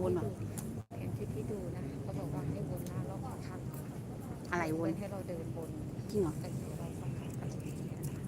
วนอะเห็นที่พี่ดูนะเขาบอกว่าให้วนหน้ารอบพระธาตุอะไรวนให้เราเดินบนจริงเหรอ กันอยู่รอบพระธาตุอะไรอย่างเงี้ยนะ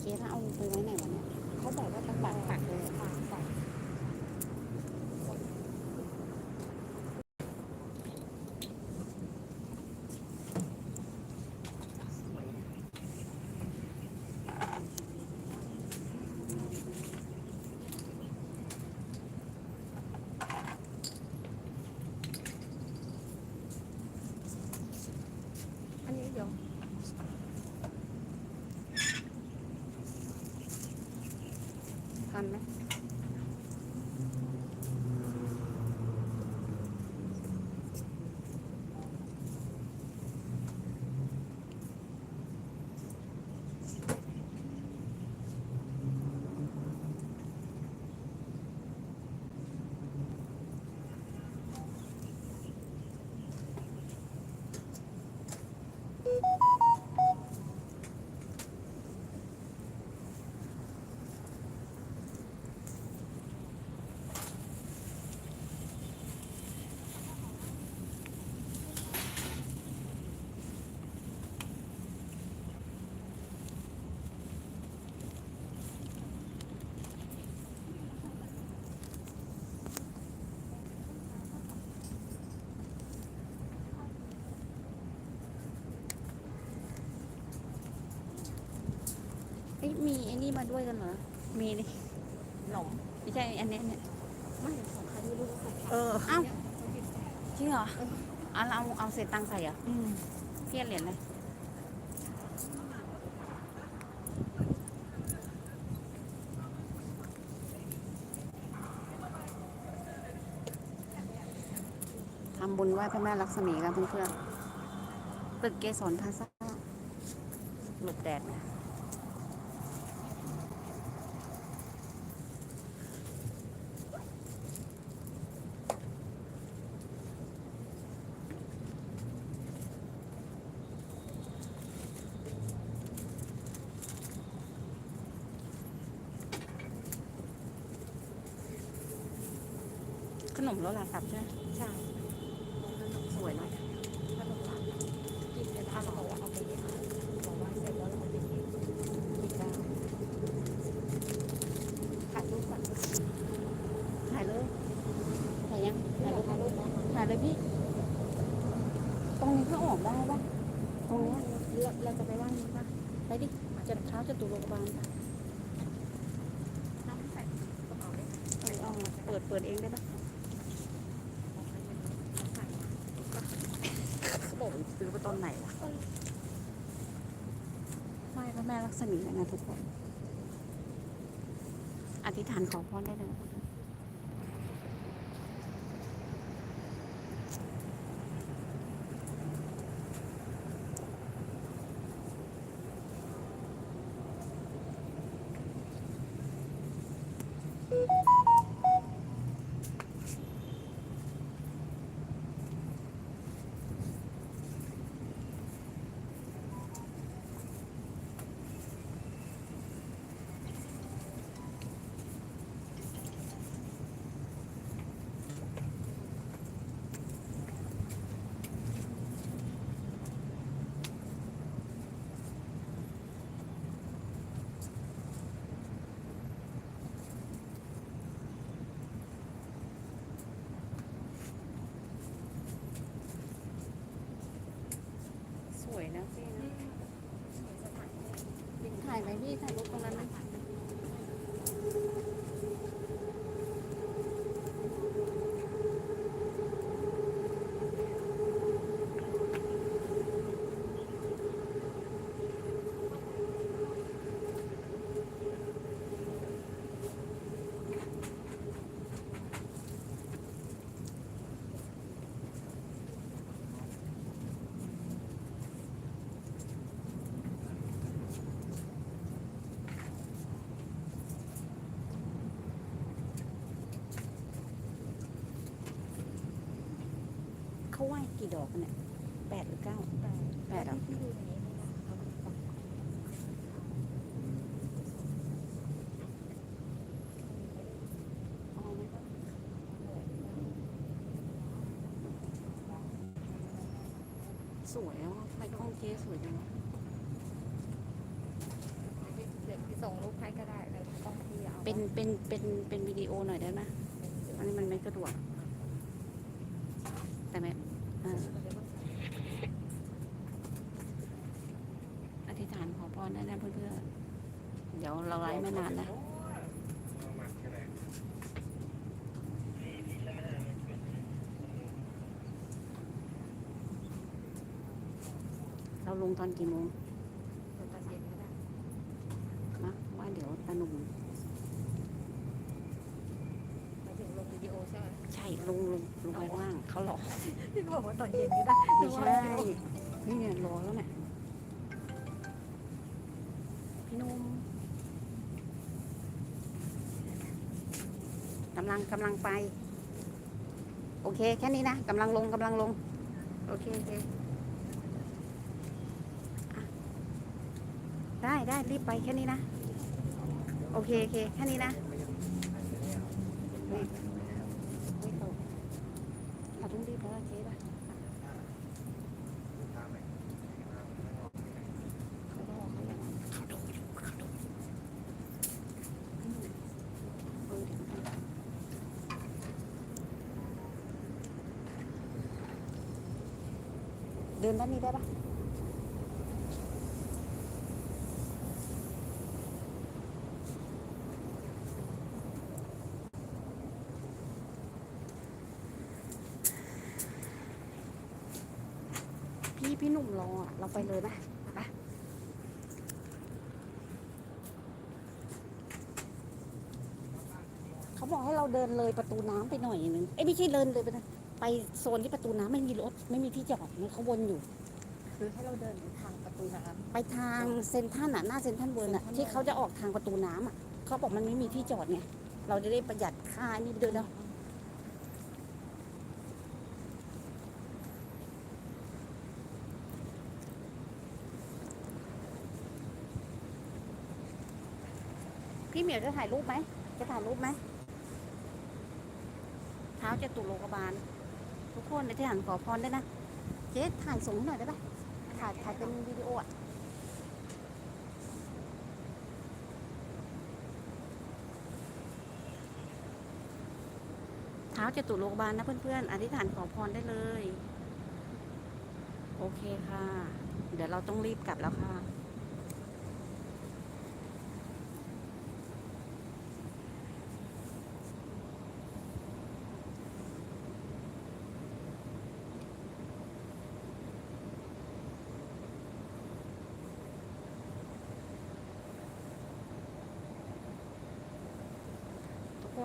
เจ๊ถ้าเอาไปไว้ไหนวะเนี่ย เขาบอกว่าต้องปักปักเลยปักปัก อันนี้เดี๋ยว ทั เอ้ยมีไอ้นี่มาด้วยกันเหรอ มีดิหนมไม่ใช่อันเนี้ยเนี่ยไม่ของใครไม่รู้ของใครเออเอ้าเนี่ยเขาหยิบใส่จริงเหรอเอาเราเอาเศษตังค์ใส่เหรออืมเพี้ยนเหรียญเลยทำบุญไหว้พระแม่ลักษมีกันเพื่อนๆตึกเกสรพลาซ่าหลบแดดนะ ขนมรสลาสับใช่ไหมใช่สวยเนาะถ้าเราหลับกินไปถ้าเราบอกว่าเอาไปเย็นบอกว่าเสร็จแล้วเราเอาไปเย็นกินได้ถ่ายรูปก่อนถ่ายเลยถ่ายยังถ่ายรูปถ่ายรูปนะถ่ายเลยพี่ ตรงนี้ก็ออกได้ปะตรงเนี้ยเราเราจะไปว่างนี้ป่ะไปดิจะเท้าจะตุโรงพยาบาลปะน้ำใส่กระเป๋าได้ไหมเออเอามาเปิดเปิดเองได้ปะ เอาไปเลยเอาใส่มา เขาบอกซื้อไปต้นไหนวะไหว้พระแม่ลักษมีกันนะทุกคน อธิษฐานขอพรได้เลยสวยนะพี่นะ ถ่าย ไหมพี่ถ่ายรูปตรงนั้นไหมกี่ดอกกันเนี่ยแปดหรือเก้าแต่แปดเหรอที่ดูในนี้นะเอาปักเอาไหมสวยอะทำไมกล้องเจ๊สวยจังวะเดี๋ยวพี่ส่งรูปให้ก็ได้แล้วต้องที่เอาเป็นเป็นเป็นเป็นวิดีโอหน่อยได้ไหมอันนี้มันไม่สะดวกแต่ไม่เอ่ออธิษฐานขอพรได้นะเพื่อนๆ เดี๋ยวเราไลฟ์ไม่นานนะ เราลงตอนกี่โมงเดี๋ยวตอนเย็นก็ได้นะว่าเดี๋ยวตาหนุ่ม หมายถึงลงวิดีโอ ใช่ไหมใช่ลงลงลงไปข้างล่างเขาหลอกพี่บอกว่าตอนเย็นก็ได้ไม่ใช่นี่เนี่ยรอแล้วเนี่ยพี่หนุ่มกำลังกำลังไป โอเค แค่นี้นะกำลังลงกำลังลง โอเคโอเคอะได้ได้รีบไปแค่นี้นะ โอเคโอเคแค่นี้นะนี่ไม่ตก เราต้องรีบแล้วล่ะเจ๊ป่ะเขารอเขาอย่างนั้นเขาดูอยู่เขาดูอยู่อืมเออเดี๋ยวนะเดินด้านนี้ได้ปะ พี่พี่หนุ่มรออะ เราไปเลยไหมไปเขาบอกให้เราเดินเลยประตูน้ำไปหน่อยนึงเอ้ยไม่ใช่เดินเลยไปนะไปโซนที่ประตูน้ำไม่มีรถ ไม่มีที่จอดมันเขาวนอยู่ คือให้เราเดินไปทางประตูน้ไปทางเซนทรันอะหน้าเซนทรันเวิร์นอะเซ็นทรัลที่เขาจะออกทางประตูน้ำอะเขาบอกมันไม่มีที่จอดไงเราจะได้ประหยัดค่านี่เดินเนาะ พี่เหมียวจะถ่ายรูปไหม จะถ่ายรูปไหม เท้าจะตุโลกบาล ทุกคนในที่หันขอพรได้นะ เจ๊ถ่ายส่งให้หน่อยได้ปะถ่ายถ่ายเป็นวิดีโออะเท้าจะตุโลกบาลนะเพื่อนๆ อธิษฐานขอพรได้เลย โอเคค่ะ เดี๋ยวเราต้องรีบกลับแล้วค่ะ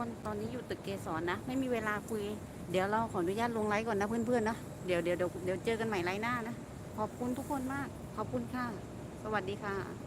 นตอนนี้อยู่ตึกเกสรนะ ไม่มีเวลาคุย เดี๋ยวเราขออนุญาตลงไลฟ์ก่อนนะเพื่อนๆนะเดี๋ยวเดี๋ยวเดี๋ยวเดี๋ยวเจอกันใหม่ไลฟ์หน้านะ ขอบคุณทุกคนมาก ขอบคุณค่ะ สวัสดีค่ะ